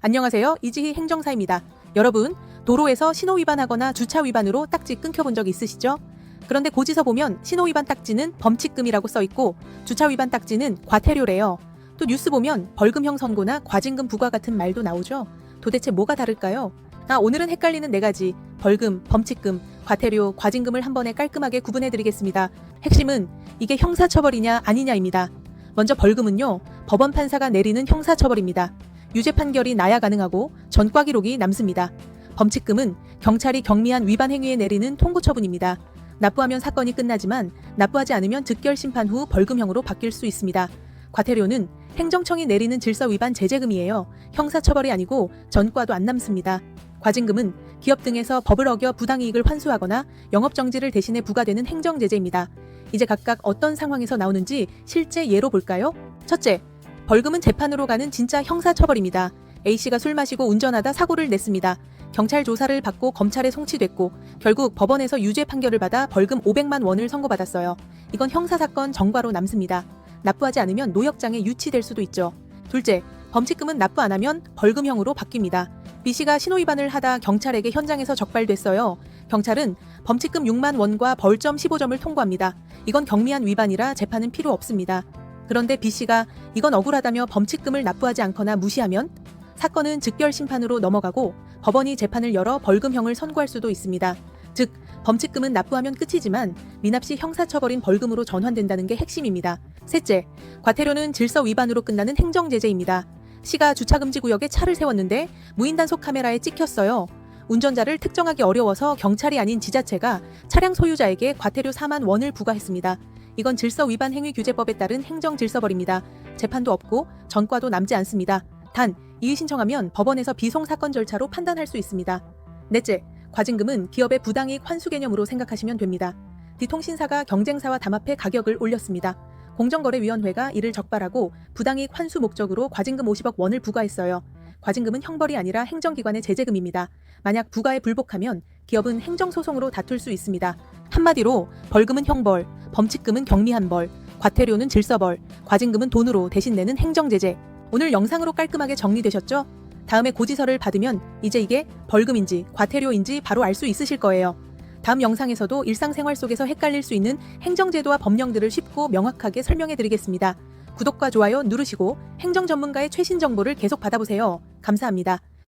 안녕하세요. 이지희 행정사입니다. 여러분, 도로에서 신호 위반하거나 주차 위반으로 딱지 끊겨본 적 있으시죠? 그런데 고지서 보면 신호 위반 딱지는 범칙금이라고 써 있고 주차 위반 딱지는 과태료래요. 또 뉴스 보면 벌금형 선고나 과징금 부과 같은 말도 나오죠. 도대체 뭐가 다를까요? 아, 오늘은 헷갈리는 네 가지 벌금, 범칙금, 과태료, 과징금을 한 번에 깔끔하게 구분해 드리겠습니다. 핵심은 이게 형사처벌이냐 아니냐입니다. 먼저 벌금은요. 법원 판사가 내리는 형사처벌입니다. 유죄 판결이 나야 가능하고 전과 기록이 남습니다. 범칙금은 경찰이 경미한 위반 행위에 내리는 통고 처분입니다. 납부하면 사건이 끝나지만 납부하지 않으면 즉결 심판 후 벌금형으로 바뀔 수 있습니다. 과태료는 행정청이 내리는 질서 위반 제재금이에요. 형사처벌이 아니고 전과도 안 남습니다. 과징금은 기업 등에서 법을 어겨 부당이익을 환수하거나 영업정지를 대신해 부과되는 행정제재입니다. 이제 각각 어떤 상황에서 나오는지 실제 예로 볼까요? 첫째, 벌금은 재판으로 가는 진짜 형사처벌입니다. A씨가 술 마시고 운전하다 사고를 냈습니다. 경찰 조사를 받고 검찰에 송치됐고 결국 법원에서 유죄 판결을 받아 벌금 500만 원을 선고받았어요. 이건 형사사건 정과로 남습니다. 납부하지 않으면 노역장에 유치될 수도 있죠. 둘째, 범칙금은 납부 안 하면 벌금형으로 바뀝니다. B씨가 신호위반을 하다 경찰에게 현장에서 적발됐어요. 경찰은 범칙금 6만 원과 벌점 15점을 통고합니다. 이건 경미한 위반이라 재판은 필요 없습니다. 그런데 B씨가 이건 억울하다며 범칙금을 납부하지 않거나 무시하면 사건은 즉결 심판으로 넘어가고 법원이 재판을 열어 벌금형을 선고할 수도 있습니다. 즉, 범칙금은 납부하면 끝이지만 미납 시 형사처벌인 벌금으로 전환된다는 게 핵심입니다. 셋째, 과태료는 질서 위반으로 끝나는 행정제재입니다. 시가 주차금지 구역에 차를 세웠는데 무인 단속 카메라에 찍혔어요. 운전자를 특정하기 어려워서 경찰이 아닌 지자체가 차량 소유자에게 과태료 4만 원을 부과했습니다. 이건 질서 위반 행위 규제법에 따른 행정 질서벌입니다. 재판도 없고 전과도 남지 않습니다. 단 이의 신청하면 법원에서 비송 사건 절차로 판단할 수 있습니다. 넷째, 과징금은 기업의 부당이익 환수 개념으로 생각하시면 됩니다. 디통신사가 경쟁사와 담합해 가격을 올렸습니다. 공정거래위원회가 이를 적발하고 부당이익 환수 목적으로 과징금 50억 원을 부과했어요. 과징금은 형벌이 아니라 행정기관의 제재금입니다. 만약 부과에 불복하면 기업은 행정소송으로 다툴 수 있습니다. 한마디로 벌금은 형벌, 범칙금은 경미한 벌, 과태료는 질서벌, 과징금은 돈으로 대신 내는 행정제재. 오늘 영상으로 깔끔하게 정리되셨죠? 다음에 고지서를 받으면 이제 이게 벌금인지 과태료인지 바로 알 수 있으실 거예요. 다음 영상에서도 일상생활 속에서 헷갈릴 수 있는 행정제도와 법령들을 쉽고 명확하게 설명해 드리겠습니다. 구독과 좋아요 누르시고 행정 전문가의 최신 정보를 계속 받아보세요. 감사합니다.